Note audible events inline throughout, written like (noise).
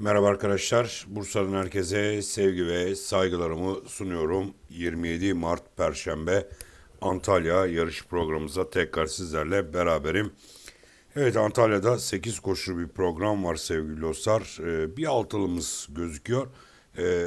Merhaba arkadaşlar. Bursa'nın herkese sevgi ve saygılarımı sunuyorum. 27 Mart Perşembe Antalya yarış programımıza tekrar sizlerle beraberim. Evet Antalya'da 8 koşulu bir program var sevgili dostlar. Ee, bir altılımız gözüküyor. Ee,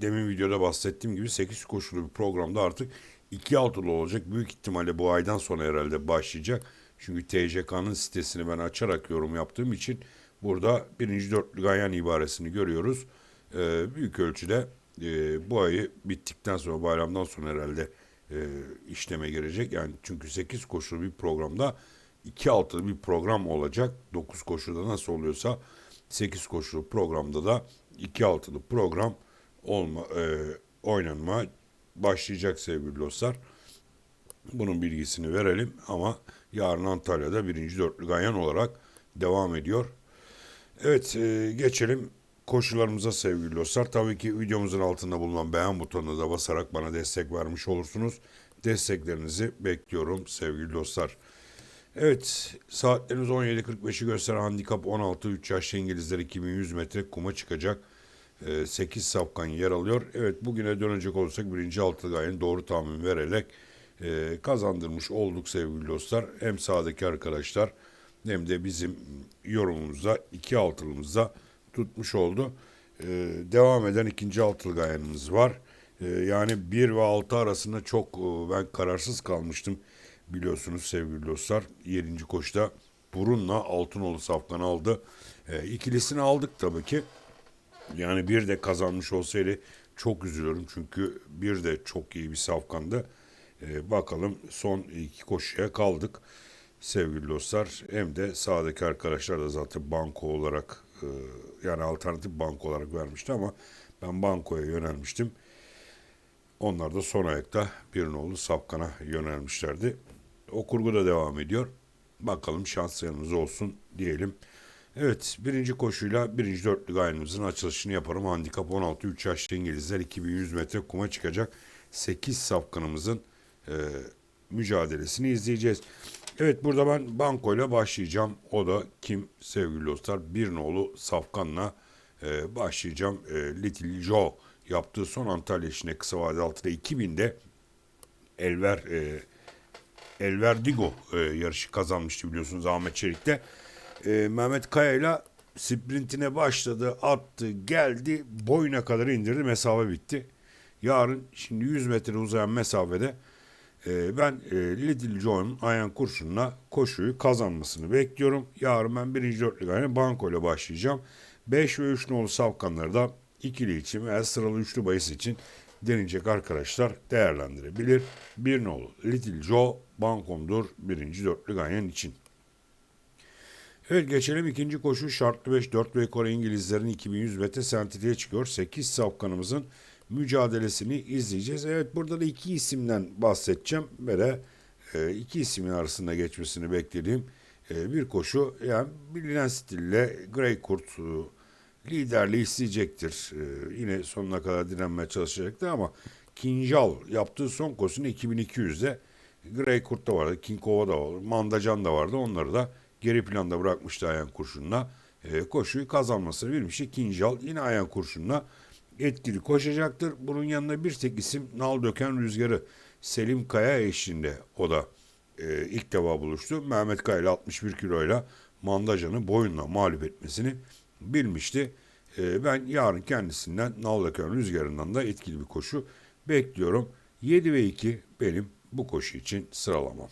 demin videoda bahsettiğim gibi 8 koşulu bir programda artık 2 altılı olacak. Büyük ihtimalle bu aydan sonra herhalde başlayacak. Çünkü TCK'nın sitesini ben açarak yorum yaptığım için burada birinci dörtlü ganyan ibaresini görüyoruz. Ee, büyük ölçüde e, bu ayı bittikten sonra bayramdan sonra herhalde e, işleme girecek. Yani çünkü 8 koşulu bir programda 2 altılı bir program olacak. 9 koşuda nasıl oluyorsa 8 koşulu programda da 2 altılı program olma, e, oynanma başlayacak sevgili dostlar. Bunun bilgisini verelim ama yarın Antalya'da birinci dörtlü ganyan olarak devam ediyor. Evet e, geçelim koşularımıza sevgili dostlar. Tabii ki videomuzun altında bulunan beğen butonuna da basarak bana destek vermiş olursunuz. Desteklerinizi bekliyorum sevgili dostlar. Evet saatlerimiz 17.45'i gösteren handikap 16 3 yaşlı İngilizler 2100 metre kuma çıkacak. 8 safkan yer alıyor. Evet bugüne dönecek olursak birinci altı gayenin doğru tahmin vererek e, kazandırmış olduk sevgili dostlar. Hem sağdaki arkadaşlar hem de bizim yorumumuzda iki altılımızda tutmuş oldu. E, devam eden ikinci altılı gayenimiz var. E, yani 1 ve 6 arasında çok e, ben kararsız kalmıştım biliyorsunuz sevgili dostlar. 7. koşta Burun'la Altınoğlu safkan aldı. E, ikilisini aldık tabii ki. Yani bir de kazanmış olsaydı çok üzülüyorum çünkü bir de çok iyi bir safkandı. Ee, bakalım son iki koşuya kaldık sevgili dostlar. Hem de sağdaki arkadaşlar da zaten banko olarak e, yani alternatif banko olarak vermişti ama ben bankoya yönelmiştim. Onlar da son ayakta bir nolu safkana yönelmişlerdi. O kurgu da devam ediyor. Bakalım şans yanımız olsun diyelim. Evet birinci koşuyla birinci dörtlü gayenimizin açılışını yaparım. Handikap 16 3 yaşlı İngilizler 2100 metre kuma çıkacak. 8 safkanımızın e, mücadelesini izleyeceğiz. Evet burada ben bankoyla başlayacağım. O da kim sevgili dostlar? Bir safkanla e, başlayacağım. E, Little Joe yaptığı son Antalya işine kısa vade altıda 2000'de Elver e, Elver Digo e, yarışı kazanmıştı biliyorsunuz Ahmet Çelik'te e, Mehmet Kaya ile sprintine başladı, attı, geldi, boyuna kadar indirdi, mesafe bitti. Yarın şimdi 100 metre uzayan mesafede e, ben e, Little John'un Ayan Kurşun'la koşuyu kazanmasını bekliyorum. Yarın ben birinci dörtlük yani banko ile başlayacağım. 5 ve 3 nolu safkanları da ikili için veya sıralı üçlü bahis için deneyecek arkadaşlar değerlendirebilir. Bir nolu Little Joe bankomdur birinci dörtlü ganyan için. Evet geçelim ikinci koşu şartlı 5 4 ve Kore İngilizlerin 2100 metre sentitiğe çıkıyor. 8 safkanımızın mücadelesini izleyeceğiz. Evet burada da iki isimden bahsedeceğim ve e, iki ismin arasında geçmesini beklediğim e, bir koşu. Yani bilinen stille Grey Kurt e, liderliği isteyecektir. E, yine sonuna kadar direnmeye çalışacaktır ama Kinjal yaptığı son koşusunu 2200'de Grey Kurt da vardı, King da vardı, Mandacan da vardı. Onları da geri planda bırakmıştı Ayan Kurşun'la. E, koşuyu kazanmasını bilmişti. Kinjal yine Ayan Kurşun'la etkili koşacaktır. Bunun yanında bir tek isim Nal Döken Rüzgarı. Selim Kaya eşliğinde o da e, ilk defa buluştu. Mehmet Kaya ile 61 kiloyla Mandacan'ı boyunla mağlup etmesini bilmişti. E, ben yarın kendisinden Nal Döken Rüzgarı'ndan da etkili bir koşu bekliyorum. 7 ve 2 benim bu koşu için sıralamam.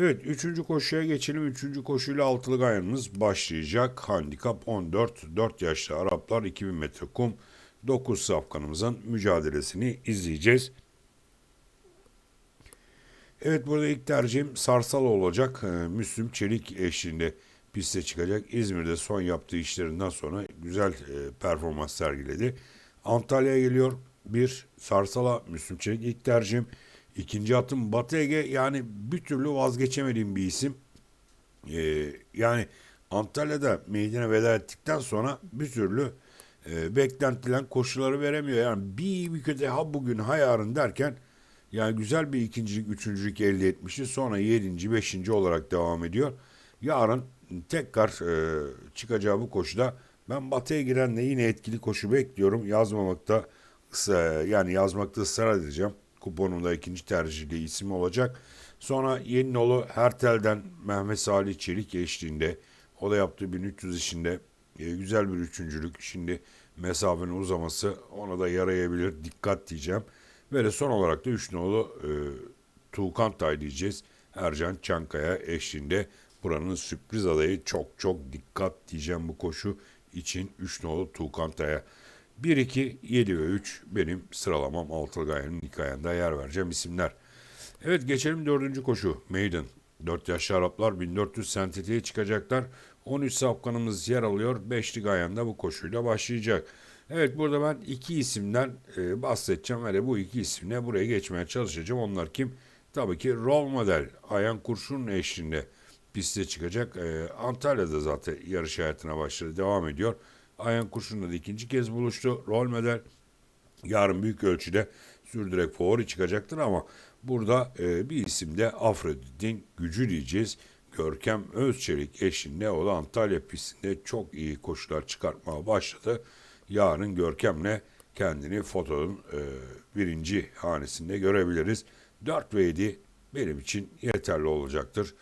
Evet, üçüncü koşuya geçelim. Üçüncü koşuyla altılı gayanımız başlayacak. Handikap 14, 4 yaşlı Araplar 2000 metre kum. 9 safkanımızın mücadelesini izleyeceğiz. Evet burada ilk tercihim Sarsal olacak. Ee, Müslüm Çelik eşliğinde piste çıkacak. İzmir'de son yaptığı işlerinden sonra güzel e, performans sergiledi. Antalya'ya geliyor. Bir Sarsal'a Müslüm Çelik ilk tercihim. İkinci atım Batı Ege yani bir türlü vazgeçemediğim bir isim. Ee, yani Antalya'da meydana veda ettikten sonra bir türlü e, beklentilen koşuları veremiyor. Yani bir, bir kötü ha bugün ha yarın derken yani güzel bir ikincilik, üçüncülük elde etmişti. Sonra yedinci, beşinci olarak devam ediyor. Yarın tekrar e, çıkacağı bu koşuda ben batıya girenle yine etkili koşu bekliyorum. Yazmamakta yani yazmakta ısrar edeceğim. Kubo'nun da ikinci tercihli isim olacak. Sonra Yeninoğlu Hertel'den Mehmet Salih Çelik eşliğinde o da yaptığı 1300 işinde e, güzel bir üçüncülük. Şimdi mesafenin uzaması ona da yarayabilir. Dikkat diyeceğim. Ve de son olarak da üç nolu e, Tuğkantay diyeceğiz. Ercan Çankaya eşliğinde buranın sürpriz adayı çok çok dikkat diyeceğim bu koşu için 3 nolu Tuğkantay'a. 1-2-7 ve 3 benim sıralamam Altılgay'ın hikayende yer vereceğim isimler. Evet geçelim dördüncü koşu Maiden. 4 yaşlı Araplar 1400 sentetiğe çıkacaklar. 13 safkanımız yer alıyor. 5'li Gayan'da bu koşuyla başlayacak. Evet burada ben iki isimden e, bahsedeceğim. Hele bu iki isimle buraya geçmeye çalışacağım. Onlar kim? Tabii ki rol model Ayan Kurşun eşliğinde piste çıkacak. E, Antalya'da zaten yarış hayatına başladı. Devam ediyor. Ayhan Kurşun'la da ikinci kez buluştu. Rol model yarın büyük ölçüde sürdürek favori çıkacaktır ama burada e, bir isim de Afrodit'in gücü diyeceğiz. Görkem Özçelik eşliğinde o da Antalya pistinde çok iyi koşular çıkartmaya başladı. Yarın Görkem'le kendini fotonun e, birinci hanesinde görebiliriz. 4 ve 7 benim için yeterli olacaktır.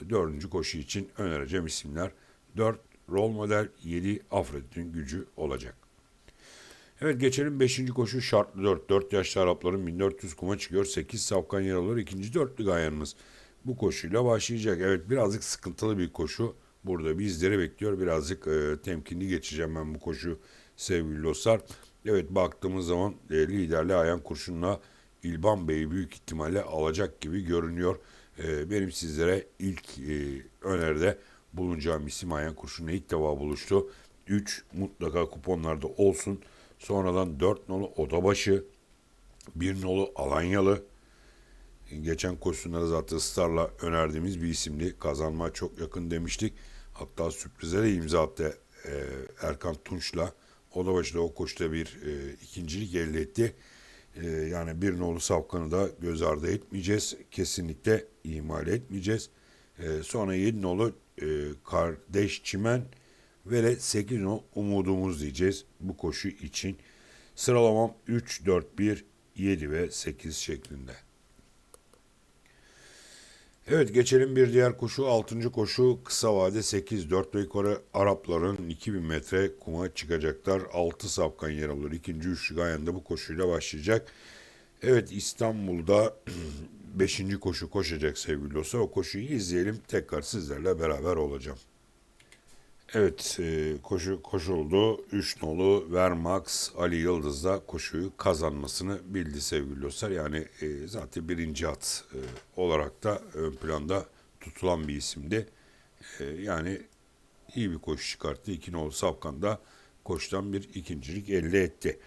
E, Dördüncü koşu için önereceğim isimler 4 rol model 7 Afrodit'in gücü olacak. Evet geçelim 5. koşu şartlı 4. 4 yaşlı Arapların 1400 kuma çıkıyor. 8 safkan yer alıyor. İkinci dörtlü gayanımız bu koşuyla başlayacak. Evet birazcık sıkıntılı bir koşu. Burada bizleri bekliyor. Birazcık e, temkinli geçeceğim ben bu koşu sevgili dostlar. Evet baktığımız zaman e, liderle Ayhan Kurşun'la İlban Bey'i büyük ihtimalle alacak gibi görünüyor. E, benim sizlere ilk e, öneride bulunacağım isim Ayhan Kurşun'la ilk defa buluştu. 3 mutlaka kuponlarda olsun. Sonradan 4 nolu Odabaşı, 1 nolu Alanyalı. Geçen koşusunda da zaten ısrarla önerdiğimiz bir isimdi. Kazanmaya çok yakın demiştik. Hatta sürprize de imza attı e, Erkan Tunç'la. Odabaşı da o koşuda bir e, ikincilik elde etti. E, yani bir nolu Safkan'ı da göz ardı etmeyeceğiz. Kesinlikle ihmal etmeyeceğiz. E, sonra 7 nolu e, Kardeş Çimen ve de 8 nolu Umudumuz diyeceğiz bu koşu için. Sıralamam 3, 4, 1, 7 ve 8 şeklinde. Evet geçelim bir diğer koşu. 6. koşu kısa vade 8. 4 ve yukarı Arapların 2000 metre kuma çıkacaklar. 6 safkan yer alır. İkinci üçlü gayanda bu koşuyla başlayacak. Evet İstanbul'da (clears throat) 5. koşu koşacak sevgili dostlar. O koşuyu izleyelim. Tekrar sizlerle beraber olacağım. Evet e, koşu koşuldu. 3 nolu Vermax Ali Yıldız da koşuyu kazanmasını bildi sevgili dostlar. Yani e, zaten birinci at e, olarak da ön planda tutulan bir isimdi. Yani iyi bir koşu çıkarttı. 2 nolu Safkan da koştan bir ikincilik elde etti.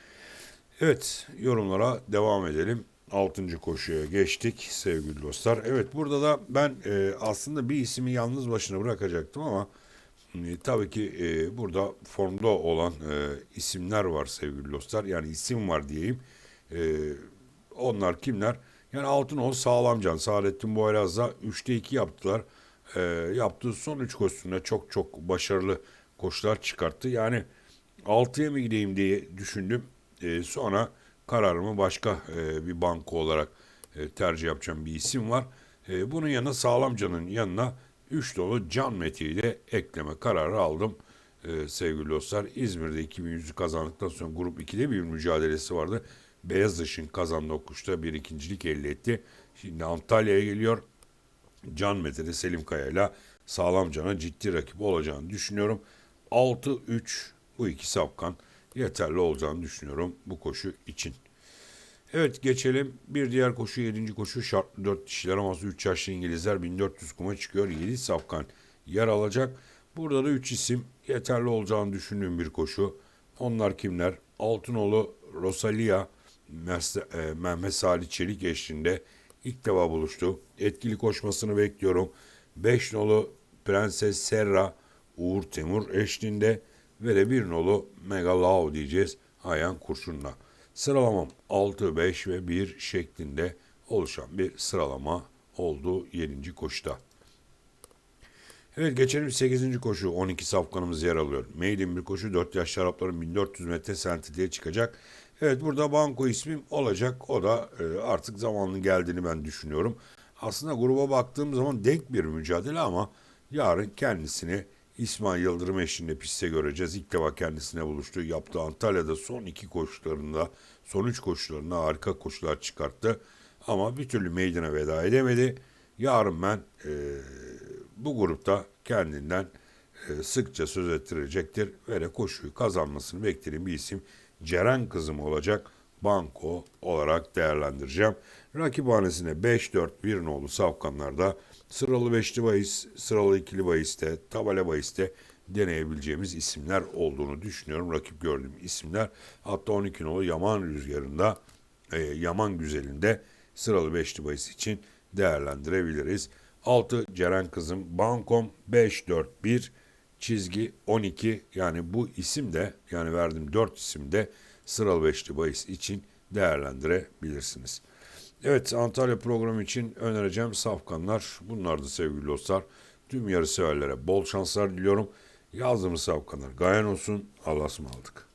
Evet yorumlara devam edelim. 6. koşuya geçtik sevgili dostlar. Evet burada da ben e, aslında bir ismi yalnız başına bırakacaktım ama e, tabii ki e, burada formda olan e, isimler var sevgili dostlar. Yani isim var diyeyim. E, onlar kimler? Yani Altınoğlu Sağlamcan, Saadettin Boyraz'la 3'te 2 yaptılar. E, yaptığı son 3 koşusunda çok çok başarılı koşular çıkarttı. Yani 6'ya mı gideyim diye düşündüm. E, sonra kararımı başka e, bir banko olarak e, tercih yapacağım bir isim var. E, bunun yanına Sağlamcan'ın yanına 3 dolu Can Mete'yi de ekleme kararı aldım. Ee, sevgili dostlar İzmir'de 2100'ü kazandıktan sonra grup 2'de bir mücadelesi vardı. Beyaz Işın kazandı o kuşta bir ikincilik elde etti. Şimdi Antalya'ya geliyor. Can Mete'de Selim Kaya'yla sağlam cana ciddi rakip olacağını düşünüyorum. 6-3 bu iki safkan yeterli olacağını düşünüyorum bu koşu için. Evet geçelim. Bir diğer koşu 7. koşu şartlı 4 kişiler ama 3 yaşlı İngilizler 1400 kuma çıkıyor. 7 safkan yer alacak. Burada da 3 isim yeterli olacağını düşündüğüm bir koşu. Onlar kimler? Altınoğlu Rosalia e, Mehmet Salih Çelik eşliğinde ilk defa buluştu. Etkili koşmasını bekliyorum. 5 nolu Prenses Serra Uğur Temur eşliğinde ve de bir nolu Mega Lao diyeceğiz Ayhan Kurşun'la. Sıralamam 6, 5 ve 1 şeklinde oluşan bir sıralama oldu 7. koşuda. Evet geçelim 8. koşu 12 safkanımız yer alıyor. Maiden bir koşu 4 yaş şarapların 1400 metre sentiliğe çıkacak. Evet burada banko ismim olacak. O da e, artık zamanının geldiğini ben düşünüyorum. Aslında gruba baktığım zaman denk bir mücadele ama yarın kendisini İsmail Yıldırım eşliğinde piste göreceğiz. İlk defa kendisine buluştu. Yaptığı Antalya'da son iki koşularında, son üç koşularında harika koşular çıkarttı. Ama bir türlü meydana veda edemedi. Yarın ben e, bu grupta kendinden e, sıkça söz ettirecektir ve koşuyu kazanmasını beklediğim bir isim Ceren kızım olacak. Banko olarak değerlendireceğim. Rakiphanesine 5-4-1 nolu safkanlarda sıralı 5'li bahis, sıralı 2'li bahiste, tabela bahiste deneyebileceğimiz isimler olduğunu düşünüyorum. Rakip gördüğüm isimler. Hatta 12 nolu Yaman Rüzgarı'nda, e, Yaman Güzeli'nde sıralı 5'li bahis için değerlendirebiliriz. 6 Ceren Kızım, Bankom 5-4-1 çizgi 12 yani bu isim de yani verdiğim 4 isim de sıralı 5'li bahis için değerlendirebilirsiniz. Evet Antalya programı için önereceğim safkanlar bunlardı sevgili dostlar. Tüm yarı severlere bol şanslar diliyorum. Yazdığımız safkanlar gayen olsun. Allah'a ısmarladık.